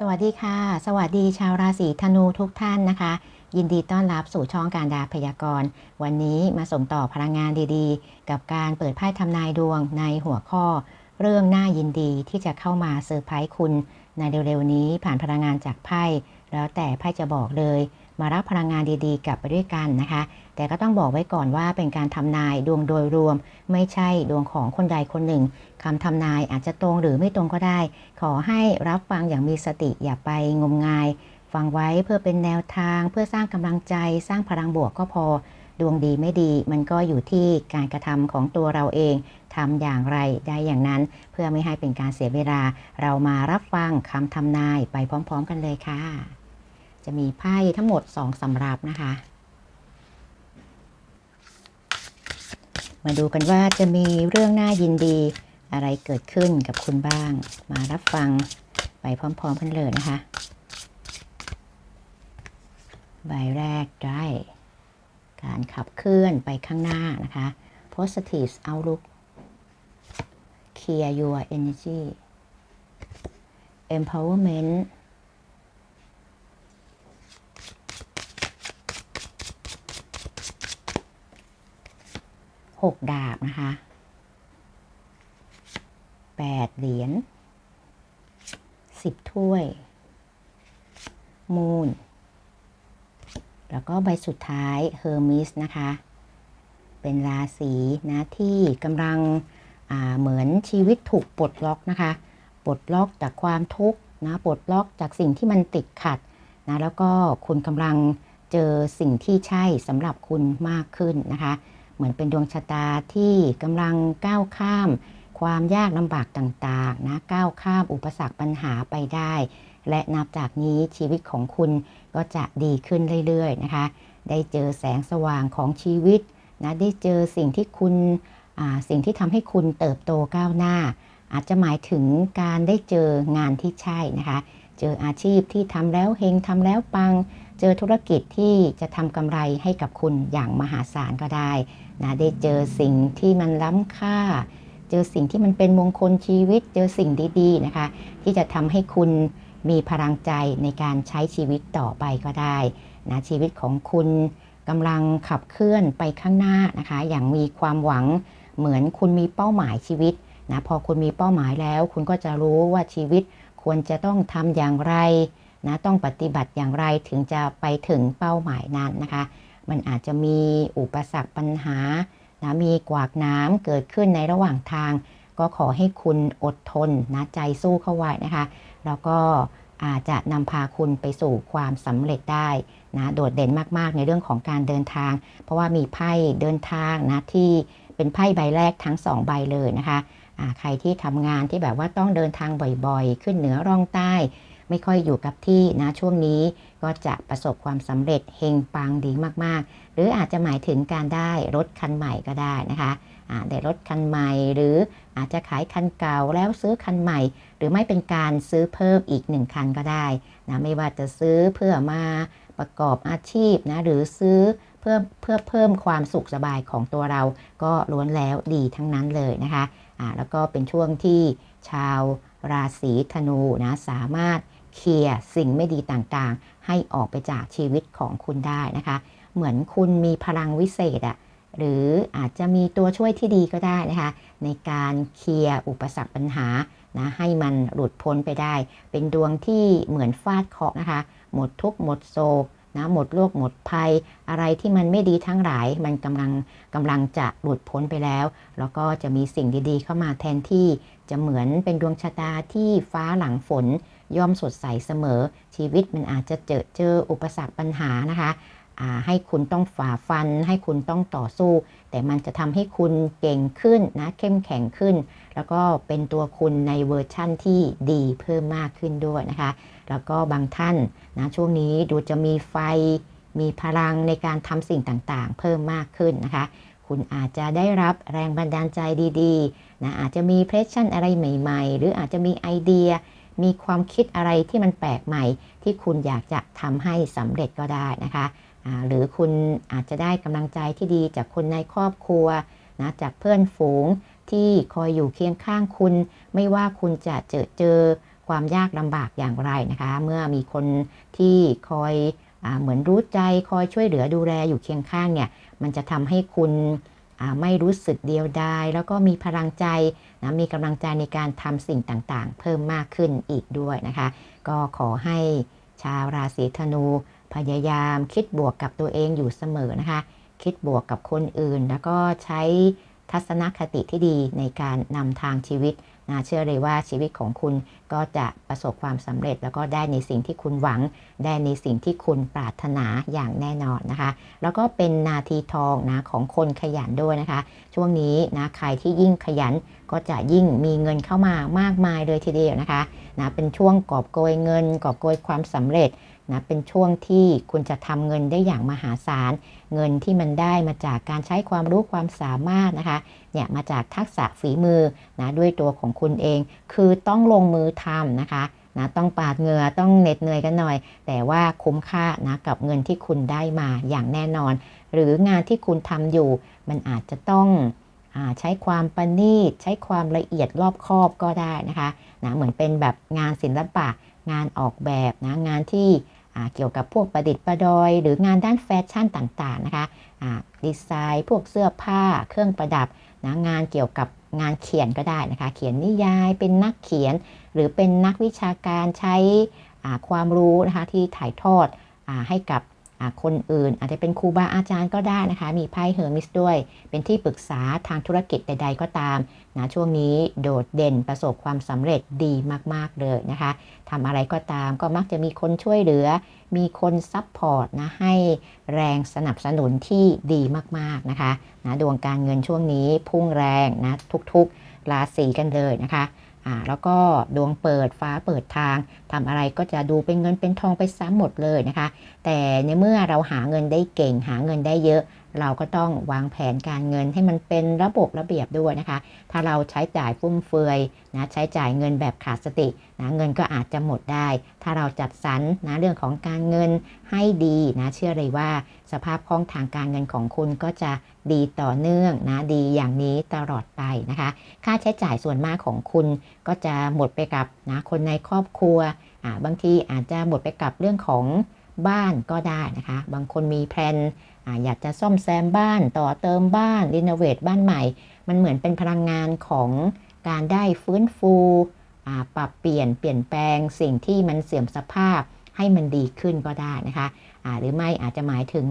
สวัสดีค่ะ สวัสดีชาวราศีธนูทุกท่านนะคะ ยินดีต้อนรับสู่ช่องการดาพยากรณ์ วันนี้มาส่งต่อพลังงานดีๆ กับการเปิดไพ่ทำนายดวงในหัวข้อ เรื่องน่ายินดีที่จะเข้ามาเซอร์ไพรส์คุณ ในเร็วๆนี้ผ่านพลังงานจากไพ่แล้วแต่ไพ่จะบอกเลย มารับพลังงานดีๆ กลับไปด้วยกันนะคะ แต่ก็ต้องบอกไว้ก่อนว่าเป็นการทำนายดวงโดยรวม ไม่ใช่ดวงของคนใดคนหนึ่งคำทำนายอาจจะตรงหรือไม่ตรงก็ได้ ขอให้รับฟังอย่างมีสติอย่าไปงมงาย ฟังไว้เพื่อเป็นแนวทาง เพื่อสร้างกำลังใจ สร้างพลังบวกก็พอ ดวงดีไม่ดี มันก็อยู่ที่การกระทำของตัวเราเองทำอย่างไรได้อย่างนั้น เพื่อไม่ให้เป็นการเสียเวลา เรามารับฟังคำทำนายไปพร้อม ๆ กันเลยค่ะ จะมีไพ่ทั้งหมด2สำรับนะคะ มาดูกันว่าจะมีเรื่องน่ายินดีอะไรเกิดขึ้นกับคุณบ้าง มารับฟังไปพร้อมๆกันเลยนะคะ ใบแรกได้ การขับเคลื่อนไปข้างหน้านะคะ positive outlook clear your energy empowerment หกดาบนะคะแปดเหรียญสิบถ้วย มูนแล้วก็ใบสุดท้ายเฮอร์มิสนะคะ เป็นราศีนะที่กำลังเหมือนชีวิตถูกปลดล็อกนะคะ ปลดล็อกจากความทุกข์นะ ปลดล็อกจากสิ่งที่มันติดขัดนะ แล้วก็คุณกำลังเจอสิ่งที่ใช่สำหรับคุณมากขึ้นนะคะ เหมือนเป็นดวงชะตาที่กำลังก้าวข้าม ความยากลำบากต่างๆนะก้าวข้ามอุปสรรคปัญหาไปได้ และนับจากนี้ชีวิตของคุณก็จะดีขึ้นเรื่อยๆนะคะ ได้เจอแสงสว่างของชีวิตนะได้เจอสิ่งที่คุณสิ่งที่ทำให้คุณเติบโตก้าวหน้า อาจจะหมายถึงการได้เจองานที่ใช่นะคะ เจออาชีพที่ทำแล้วเฮงทำแล้วปัง เจอธุรกิจที่จะทำกำไรให้กับคุณอย่างมหาศาลก็ได้ นะได้เจอสิ่งที่มันล้ำค่า เจอสิ่งที่มันเป็นมงคลชีวิต เจอสิ่งดีๆนะคะ ที่จะทำให้คุณมีพลังใจในการใช้ชีวิตต่อไปก็ได้นะชีวิตของคุณกำลังขับเคลื่อนไปข้างหน้านะคะ อย่างมีความหวังเหมือนคุณมีเป้าหมายชีวิตนะพอคุณมีเป้าหมายแล้ว คุณก็จะรู้ว่าชีวิตควรจะต้องทำอย่างไรนะต้องปฏิบัติอย่างไรถึงจะไปถึงเป้าหมายนั้นนะคะ มันอาจจะมีอุปสรรคปัญหานะมีกวากน้ำเกิดขึ้นในระหว่างทาง ก็ขอให้คุณอดทนนะใจสู้เข้าไว้นะคะ แล้วก็อาจจะนำพาคุณไปสู่ความสำเร็จได้นะโดดเด่นมากๆในเรื่องของการเดินทาง เพราะว่ามีไพ่เดินทางนะที่เป็นไพ่ใบแรกทั้ง 2 ใบเลยนะคะะใครที่ทำงานที่แบบว่าต้องเดินทางบ่อยๆ ขึ้นเหนือร่องใต้ ไม่ค่อยอยู่กับที่นะช่วงนี้ก็จะประสบความสำเร็จเฮงปังดีมากๆ หรืออาจจะหมายถึงการได้รถคันใหม่ก็ได้นะคะได้รถคันใหม่หรืออาจจะขายคันเก่าแล้วซื้อคันใหม่ หรือไม่เป็นการซื้อเพิ่มอีกหนึ่งคันก็ได้นะไม่ว่าจะซื้อเพื่อมาประกอบอาชีพนะหรือซื้อเพื่อเพื่อเพิ่มความสุขสบายของตัวเราก็ล้วนแล้วดีทั้งนั้นเลยนะคะอ่าแล้วก็เป็นช่วงที่ชาวราศีธนูนะสามารถ เคลียร์สิ่งไม่ดีต่างๆ ให้ออกไปจากชีวิตของคุณได้นะคะ เหมือนคุณมีพลังวิเศษอะหรืออาจจะมีตัวช่วยที่ดีก็ได้นะคะ ในการเคลียร์อุปสรรคปัญหานะให้มันหลุดพ้นไปได้ เป็นดวงที่เหมือนฟาดเคาะนะคะ หมดทุกหมดโศกนะหมดโรคหมดภัย อะไรที่มันไม่ดีทั้งหลาย มันกำลังกำลังจะหลุดพ้นไปแล้ว แล้วก็จะมีสิ่งดีๆ เข้ามาแทนที่จะเหมือนเป็นดวงชะตาที่ฟ้าหลังฝน ย่อมสดใสเสมอ ชีวิตมันอาจจะเจอเจออุปสรรคปัญหานะคะให้คุณต้องฝ่าฟัน ให้คุณต้องต่อสู้ แต่มันจะทำให้คุณเก่งขึ้นนะเข้มแข็งขึ้น แล้วก็เป็นตัวคุณในเวอร์ชั่นที่ดีเพิ่มมากขึ้นด้วยนะคะ แล้วก็บางท่านนะช่วงนี้ดูจะมีไฟ มีพลังในการทำสิ่งต่างๆ เพิ่มมากขึ้นนะคะ คุณอาจจะได้รับแรงบันดาลใจดีๆนะอาจจะมีเพรสชั่นอะไรใหม่ ๆ หรืออาจจะมีไอเดีย มีความคิดอะไรที่มันแปลกใหม่ ที่คุณอยากจะทำให้สำเร็จก็ได้นะคะหรือคุณอาจจะได้กำลังใจที่ดีจากคนในครอบครัวนะจากเพื่อนฝูงที่คอยอยู่เคียงข้างคุณ ไม่ว่าคุณจะเจอเจอความยากลำบากอย่างไรนะคะ เมื่อมีคนที่คอยอเหมือนรู้ใจคอยช่วยเหลือดูแลอยู่เคียงข้างเนี่ย มันจะทำให้คุณ ไม่รู้สึกเดียวดายแล้วก็มีพลังใจนะมีกำลังใจในการทำสิ่งต่างๆ เพิ่มมากขึ้นอีกด้วยนะคะ ก็ขอให้ชาวราศีธนู พยายามคิดบวกกับตัวเองอยู่เสมอนะคะ คิดบวกกับคนอื่น แล้วก็ใช้ ทัศนคติที่ดีในการนำทางชีวิตนะเชื่อเลยว่าชีวิตของคุณก็จะประสบความสำเร็จ แล้วก็ได้ในสิ่งที่คุณหวัง ได้ในสิ่งที่คุณปรารถนาอย่างแน่นอนนะคะ แล้วก็เป็นนาทีทองนะของคนขยันด้วยนะคะ ช่วงนี้นะใครที่ยิ่งขยันก็จะยิ่งมีเงินเข้ามามากมายเลยทีเดียวนะคะนะเป็นช่วงกอบโกยเงิน กอบโกยความสำเร็จ นะเป็นช่วงที่คุณจะทำเงินได้อย่างมหาศาล เงินที่มันได้มาจากการใช้ความรู้ความสามารถนะคะเนี่ยมาจากทักษะฝีมือนะด้วยตัวของคุณเอง คือต้องลงมือทำนะคะนะต้องปาดเหงื่อต้องเหน็ดเหนื่อยกันหน่อย แต่ว่าคุ้มค่านะกับเงินที่คุณได้มาอย่างแน่นอน หรืองานที่คุณทำอยู่ มันอาจจะต้องอใช้ความประณีตใช้ความละเอียดรอบคอบก็ได้นะคะนะเหมือนเป็นแบบงานศิลปะงานออกแบบนะงานที่ เกี่ยวกับพวกประดิษฐ์ประดอย หรืองานด้านแฟชั่นต่างๆนะคะดีไซน์พวกเสื้อผ้าเครื่องประดับนะงานเกี่ยวกับงานเขียนก็ได้นะคะ เขียนนิยายเป็นนักเขียน หรือเป็นนักวิชาการใช้ความรู้นะคะที่ถ่ายทอดอให้กับ คนอื่น อาจจะเป็นครูบาอาจารย์ก็ได้นะคะ มีไพ่เฮอร์มิสด้วย เป็นที่ปรึกษาทางธุรกิจใด ๆ ก็ตามนะช่วงนี้โดดเด่นประสบความสำเร็จดีมากๆเลยนะคะทำอะไรก็ตามก็มักจะมีคนช่วยเหลือ มีคนซับพอร์ตนะให้แรงสนับสนุนที่ดีมากๆนะคะนะดวงการเงินช่วงนี้พุ่งแรงนะทุกๆราศีกันเลยนะคะ อ่าแล้วก็ดวงเปิดฟ้าเปิดทางทำอะไรก็จะดูเป็นเงินเป็นทองไปซ้ำหมดเลยนะคะ แต่ในเมื่อเราหาเงินได้เก่ง หาเงินได้เยอะ เราก็ต้องวางแผนการเงินให้มันเป็นระบบระเบียบด้วยนะคะ ถ้าเราใช้จ่ายฟุ่มเฟือยนะใช้จ่ายเงินแบบขาดสตินะเงินก็อาจจะหมดได้ ถ้าเราจัดสรรนะเรื่องของการเงินให้ดีนะเชื่อเลยว่า สภาพคล่องทางการเงินของคุณก็จะดีต่อเนื่องนะดีอย่างนี้ตลอดไปนะคะ ค่าใช้จ่ายส่วนมากของคุณก็จะหมดไปกับนะคนในครอบครัวอ่าบางทีอาจจะหมดไปกับเรื่องของบ้านก็ได้นะคะ บางคนมีแพลน อยากจะซ่อมแซมบ้านต่อเติมบ้านรีโนเวทบ้านใหม่ มันเหมือนเป็นพลังงานของการได้ฟื้นฟูปรับเปลี่ยนเปลี่ยนแปลงสิ่งที่มันเสื่อมสภาพให้มันดีขึ้นก็ได้นะคะะหรือไม่อาจจะหมายถึง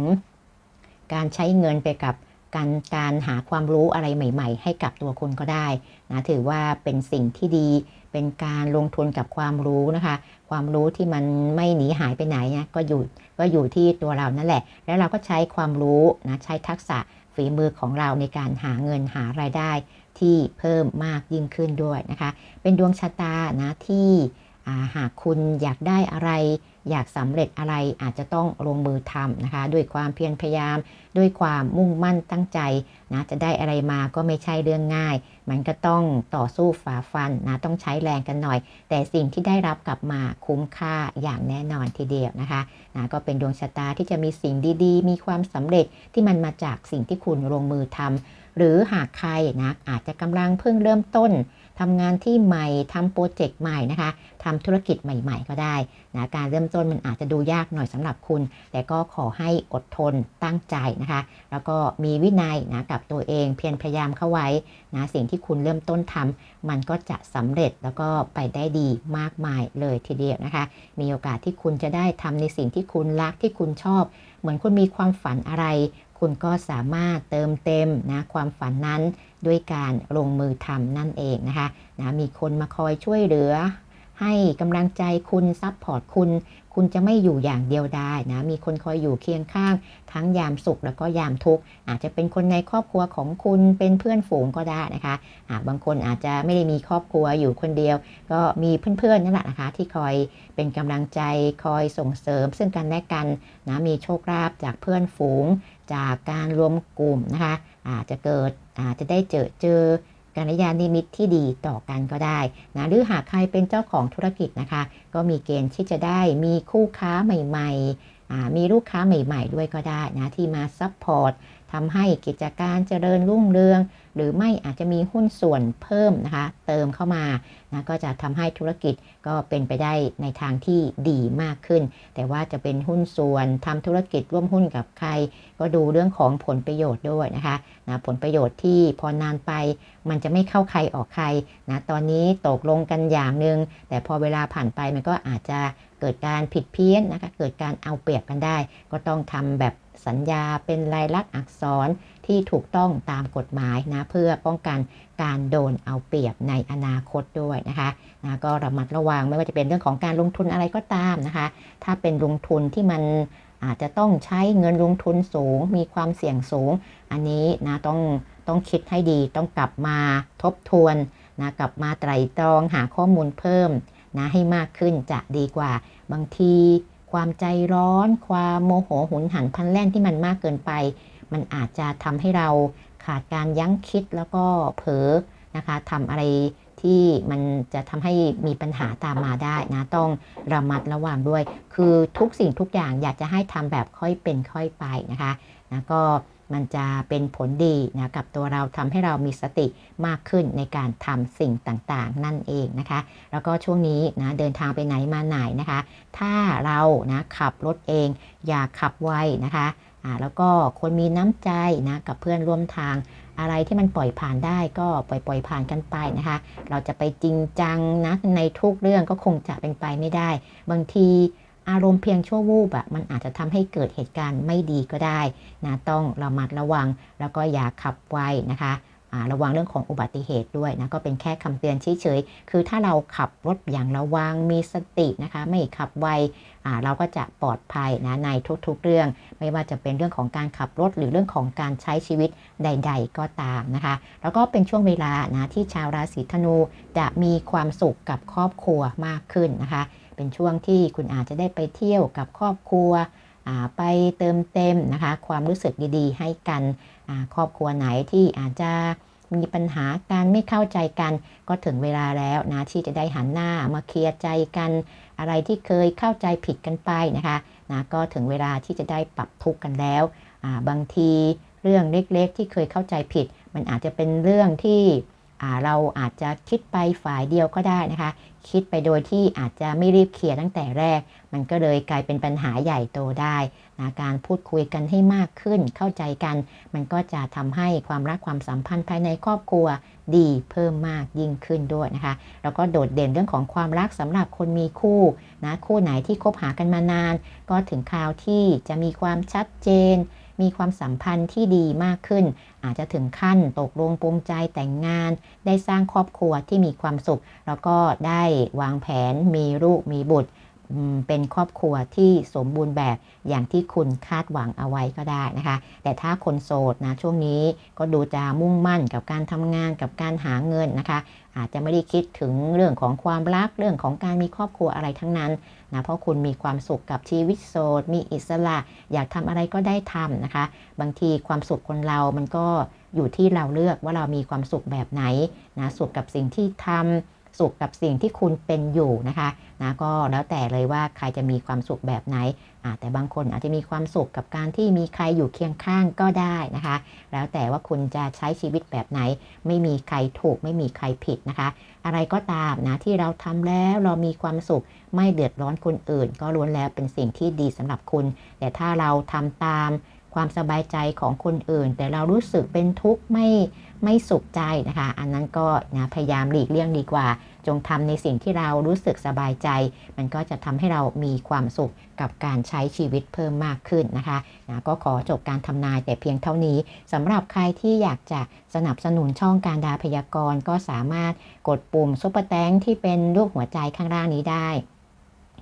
การใช้เงินไปกับการการหาความรู้อะไรใหม่ ๆ ให้กับตัวคุณก็ได้นะถือว่าเป็นสิ่งที่ดีเป็นการลงทุนกับความรู้นะคะ ความรู้ที่มันไม่หนีหายไปไหนเนี่ยก็อยู่ก็อยู่ที่ตัวเรานั่นแหละ แล้วเราก็ใช้ความรู้นะใช้ทักษะฝีมือของเราในการหาเงินหารายได้ที่เพิ่มมากยิ่งขึ้นด้วยนะคะ เป็นดวงชะตานะที่ หากคุณอยากได้อะไร อยากสำเร็จอะไรอาจจะต้องลงมือทำนะคะ ด้วยความเพียรพยายาม ด้วยความมุ่งมั่นตั้งใจนะจะได้อะไรมาก็ไม่ใช่เรื่องง่าย มันก็ต้องต่อสู้ฝ่าฟันนะต้องใช้แรงกันหน่อย แต่สิ่งที่ได้รับกลับมาคุ้มค่าอย่างแน่นอนทีเดียวนะคะนะก็เป็นดวงชะตาที่จะมีสิ่งดีๆ มีความสำเร็จที่มันมาจากสิ่งที่คุณลงมือทำหรือหากใครนะอาจจะกำลังเพิ่งเริ่มต้น ทำงานที่ใหม่ทำโปรเจกต์ใหม่นะคะทำธุรกิจใหม่ ๆ ก็ได้นะการเริ่มต้นมันอาจจะดูยากหน่อยสำหรับคุณ แต่ก็ขอให้อดทนตั้งใจนะคะ แล้วก็มีวินัยนะกับตัวเองเพียรพยายามเข้าไว้นะสิ่งที่คุณเริ่มต้นทำมันก็จะสำเร็จแล้วก็ไปได้ดีมากมายเลยทีเดียวนะคะ มีโอกาสที่คุณจะได้ทำในสิ่งที่คุณรักที่คุณชอบ เหมือนคุณมีความฝันอะไรคุณก็สามารถเติมเต็มนะความฝันนั้น ด้วยการลงมือทำนั่นเองนะคะนะมีคนมาคอยช่วยเหลือ ให้กำลังใจคุณซับพอร์ตคุณ คุณจะไม่อยู่อย่างเดียวได้นะมีคนคอยอยู่เคียงข้าง ทั้งยามสุขแล้วก็ยามทุกข์อาจจะเป็นคนในครอบครัวของคุณเป็นเพื่อนฝูงก็ได้นะคะะบางคนอาจจะไม่ได้มีครอบครัวอยู่คนเดียว ก็มีเพื่อนๆนั่นแหละนะคะที่คอยเป็นกำลังใจคอยส่งเสริมซึ่งกันและกันนะมีโชคลาภจากเพื่อนฝูง จากการรวมกลุ่มนะคะอาจจะเกิดอาจจะได้เจอเจอการยานิมิตที่ดีต่อกันก็ได้นะหรือหากใครเป็นเจ้าของธุรกิจนะคะ ก็มีเกณฑ์ที่จะได้มีคู่ค้าใหม่ ๆ มีลูกค้าใหม่ ๆ ด้วยก็ได้นะที่มาซัพพอร์ตทำให้กิจการเจริญรุ่งเรือง หรือไม่อาจจะมีหุ้นส่วนเพิ่มนะคะ เติมเข้ามานะก็จะทำให้ธุรกิจก็เป็นไปได้ในทางที่ดีมากขึ้น แต่ว่าจะเป็นหุ้นส่วนทำธุรกิจร่วมหุ้นกับใคร ก็ดูเรื่องของผลประโยชน์ด้วยนะคะนะผลประโยชน์ที่พอนานไป มันจะไม่เข้าใครออกใครนะตอนนี้ตกลงกันอย่างหนึ่งแต่พอเวลาผ่านไปมันก็อาจจะ เกิดการผิดเพี้ยนนะคะเกิดการเอาเปรียบกันได้ ก็ต้องทำแบบสัญญาเป็นลายลักษณ์อักษรที่ถูกต้องตามกฎหมายนะเพื่อป้องกันการโดนเอาเปรียบในอนาคตด้วยนะคะนะก็ระมัดระวังไม่ว่าจะเป็นเรื่องของการลงทุนอะไรก็ตามนะคะ ถ้าเป็นลงทุนที่มันอาจจะต้องใช้เงินลงทุนสูง มีความเสี่ยงสูง อันนี้นะต้องต้องคิดให้ดีต้องกลับมาทบทวนนะกลับมาไตร่ตรองหาข้อมูลเพิ่ม นะให้มากขึ้นจะดีกว่า บางที ความใจร้อน ความโมโหหุนหันพันแล่นที่มันมากเกินไป มันอาจจะทำให้เราขาดการยั้งคิดแล้วก็เผลอนะคะทำอะไรที่มันจะทำให้มีปัญหาตามมาได้นะต้องระมัดระวังด้วย คือทุกสิ่งทุกอย่างอยากจะให้ทำแบบค่อยเป็นค่อยไปนะคะนะก็ มันจะเป็นผลดีนะกับตัวเราทำให้เรามีสติมากขึ้นในการทำสิ่งต่างๆ นั่นเองนะคะ แล้วก็ช่วงนี้นะเดินทางไปไหนมาไหนนะคะ ถ้าเรานะขับรถเองอย่าขับไวนะคะอ่าแล้วก็คนมีน้ำใจนะกับเพื่อนร่วมทางอะไรที่มันปล่อยผ่านได้ก็ปล่อยปล่อยผ่านกันไปนะคะ เราจะไปจริงจังนะในทุกเรื่องก็คงจะเป็นไปไม่ได้ บางที อารมณ์เพียงชั่ววูบอะมันอาจจะทำให้เกิดเหตุการณ์ไม่ดีก็ได้นะต้องระมัดระวังแล้วก็อย่าขับไวนะคะระวังเรื่องของอุบัติเหตุด้วยนะก็เป็นแค่คำเตือนเฉยๆคือถ้าเราขับรถอย่างระวังมีสตินะคะไม่ขับไวอ่าเราก็จะปลอดภัยนะในทุกๆเรื่อง ไม่ว่าจะเป็นเรื่องของการขับรถหรือเรื่องของการใช้ชีวิตใด ๆ ก็ตามนะคะ แล้วก็เป็นช่วงเวลานะที่ชาวราศีธนูจะมีความสุขกับครอบครัวมากขึ้นนะคะ เป็นช่วงที่คุณอาจจะได้ไปเที่ยวกับครอบครัวไปเติมเต็มนะคะความรู้สึกดีๆ ให้กันครอบครัวไหนที่อาจจะมีปัญหาการไม่เข้าใจกันก็ถึงเวลาแล้วนะที่จะได้หันหน้ามาเคลียร์ใจกัน อะไรที่เคยเข้าใจผิดกันไปนะคะนะก็ถึงเวลาที่จะได้ปรับทุกข์กันแล้ว บางทีเรื่องเล็กๆ ที่เคยเข้าใจผิด มันอาจจะเป็นเรื่องที่ เราอาจจะคิดไปฝ่ายเดียวก็ได้นะคะ คิดไปโดยที่อาจจะไม่รีบเคลียร์ตั้งแต่แรก มันก็เลยกลายเป็นปัญหาใหญ่โตได้นะการพูดคุยกันให้มากขึ้นเข้าใจกัน มันก็จะทำให้ความรักความสัมพันธ์ภายในครอบครัวดีเพิ่มมากยิ่งขึ้นด้วยนะคะ แล้วก็โดดเด่นเรื่องของความรักสำหรับคนมีคู่นะคู่ไหนที่คบหากันมานาน ก็ถึงคราวที่จะมีความชัดเจน มีความสัมพันธ์ที่ดีมากขึ้น อาจจะถึงขั้นตกลงปรงใจแต่งงาน ได้สร้างครอบครัวที่มีความสุข แล้วก็ได้วางแผนมีลูกมีบุตรเป็นครอบครัวที่สมบูรณ์แบบอย่างที่คุณคาดหวังเอาไว้ก็ได้นะคะ แต่ถ้าคนโสดนะช่วงนี้ก็ดูจะมุ่งมั่นกับการทำงานกับการหาเงินนะคะ อาจจะไม่ได้คิดถึงเรื่องของความรักเรื่องของการมีครอบครัวอะไรทั้งนั้นนะเพราะคุณมีความสุขกับชีวิตโสดมีอิสระ อยากทำอะไรก็ได้ทำนะคะ บางทีความสุขคนเรามันก็อยู่ที่เราเลือกว่าเรามีความสุขแบบไหนนะสุขกับสิ่งที่ทำ สุขกับสิ่งที่คุณเป็นอยู่นะคะนะก็แล้วแต่เลยว่าใครจะมีความสุขแบบไหนแต่บางคนอาจจะมีความสุขกับการที่มีใครอยู่เคียงข้างก็ได้นะคะ แล้วแต่ว่าคุณจะใช้ชีวิตแบบไหน ไม่มีใครถูกไม่มีใครผิดนะคะ อะไรก็ตามนะที่เราทำแล้วเรามีความสุขไม่เดือดร้อนคนอื่น ก็ล้วนแล้วเป็นสิ่งที่ดีสำหรับคุณ แต่ถ้าเราทำตามความสบายใจของคนอื่น แต่เรารู้สึกเป็นทุกข์ไม่ ไม่สุขใจนะคะ อันนั้นก็นะพยายามหลีกเลี่ยงดีกว่า จงทำในสิ่งที่เรารู้สึกสบายใจ มันก็จะทำให้เรามีความสุขกับการใช้ชีวิตเพิ่มมากขึ้นนะคะนะก็ขอจบการทำนายแต่เพียงเท่านี้สำหรับใครที่อยากจะสนับสนุนช่องการดาพยากรณ์ก็สามารถกดปุ่มซุปเปอร์แตงที่เป็นรูปหัวใจข้างล่างนี้ได้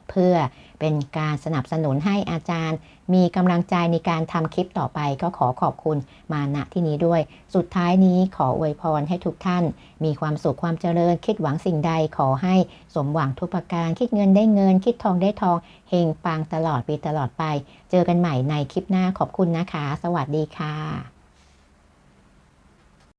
เพื่อเป็นการสนับสนุนให้อาจารย์ มีกำลังใจในการทำคลิปต่อไปก็ขอขอบคุณมาณที่นี้ด้วย สุดท้ายนี้ขออวยพรให้ทุกท่าน มีความสุขความเจริญคิดหวังสิ่งใดขอให้สมหวังทุกประการคิดเงินได้เงิน คิดทองได้ทองเฮงปังตลอดปีตลอดไป เจอกันใหม่ในคลิปหน้าขอบคุณนะคะ สวัสดีค่ะ